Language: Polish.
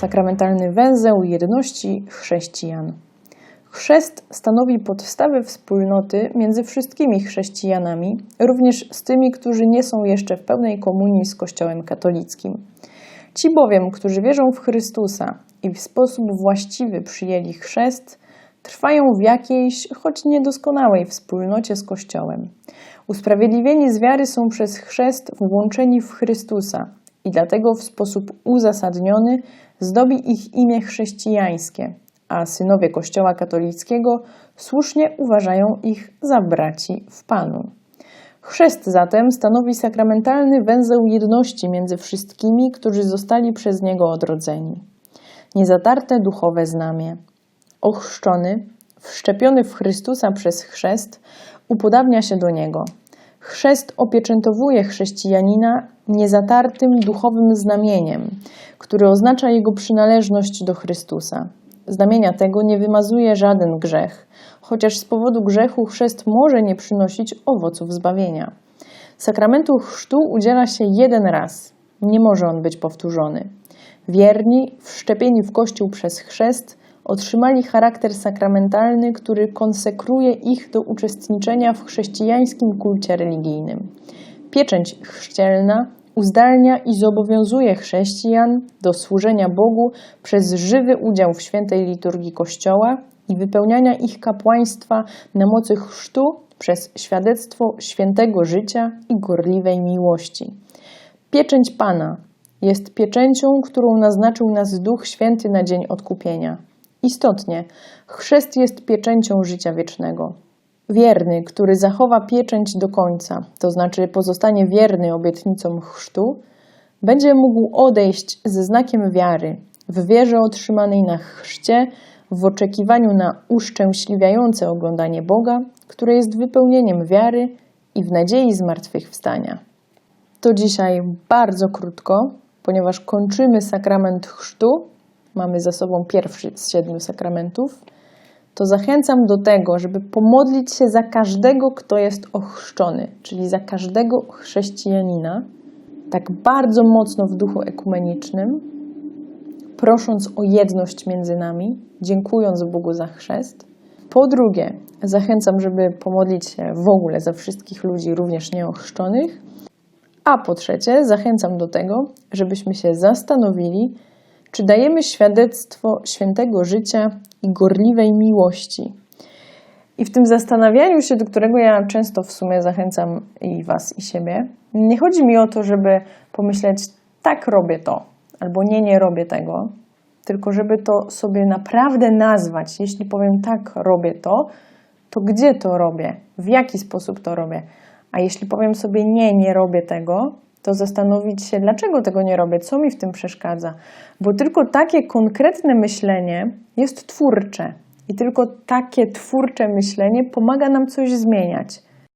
sakramentalny węzeł jedności chrześcijan. Chrzest stanowi podstawę wspólnoty między wszystkimi chrześcijanami, również z tymi, którzy nie są jeszcze w pełnej komunii z Kościołem katolickim. Ci bowiem, którzy wierzą w Chrystusa i w sposób właściwy przyjęli chrzest, trwają w jakiejś, choć niedoskonałej wspólnocie z Kościołem. Usprawiedliwieni z wiary są przez chrzest włączeni w Chrystusa i dlatego w sposób uzasadniony zdobi ich imię chrześcijańskie, a synowie Kościoła katolickiego słusznie uważają ich za braci w Panu. Chrzest zatem stanowi sakramentalny węzeł jedności między wszystkimi, którzy zostali przez niego odrodzeni. Niezatarte duchowe znamie. Ochrzczony, wszczepiony w Chrystusa przez chrzest, upodabnia się do niego. Chrzest opieczętowuje chrześcijanina niezatartym duchowym znamieniem, który oznacza jego przynależność do Chrystusa. Znamienia tego nie wymazuje żaden grzech, chociaż z powodu grzechu chrzest może nie przynosić owoców zbawienia. Sakramentu chrztu udziela się jeden raz, nie może on być powtórzony. Wierni, wszczepieni w Kościół przez chrzest, otrzymali charakter sakramentalny, który konsekruje ich do uczestniczenia w chrześcijańskim kulcie religijnym. Pieczęć chrzcielna uzdalnia i zobowiązuje chrześcijan do służenia Bogu przez żywy udział w świętej liturgii Kościoła i wypełniania ich kapłaństwa na mocy chrztu przez świadectwo świętego życia i gorliwej miłości. Pieczęć Pana jest pieczęcią, którą naznaczył nas Duch Święty na dzień odkupienia. Istotnie, chrzest jest pieczęcią życia wiecznego. Wierny, który zachowa pieczęć do końca, to znaczy pozostanie wierny obietnicom chrztu, będzie mógł odejść ze znakiem wiary, w wierze otrzymanej na chrzcie, w oczekiwaniu na uszczęśliwiające oglądanie Boga, które jest wypełnieniem wiary i w nadziei zmartwychwstania. To dzisiaj bardzo krótko, ponieważ kończymy sakrament chrztu, mamy za sobą pierwszy z siedmiu sakramentów, to zachęcam do tego, żeby pomodlić się za każdego, kto jest ochrzczony, czyli za każdego chrześcijanina, tak bardzo mocno w duchu ekumenicznym, prosząc o jedność między nami, dziękując Bogu za chrzest. Po drugie, zachęcam, żeby pomodlić się w ogóle za wszystkich ludzi, również nieochrzczonych. A po trzecie, zachęcam do tego, żebyśmy się zastanowili, czy dajemy świadectwo świętego życia i gorliwej miłości. I w tym zastanawianiu się, do którego ja często w sumie zachęcam i Was, i siebie, nie chodzi mi o to, żeby pomyśleć, tak robię to, albo nie, nie robię tego, tylko żeby to sobie naprawdę nazwać. Jeśli powiem tak, robię to, to gdzie to robię, w jaki sposób to robię. A jeśli powiem sobie nie, nie robię tego, to zastanowić się, dlaczego tego nie robię, co mi w tym przeszkadza. Bo tylko takie konkretne myślenie jest twórcze i tylko takie twórcze myślenie pomaga nam coś zmieniać.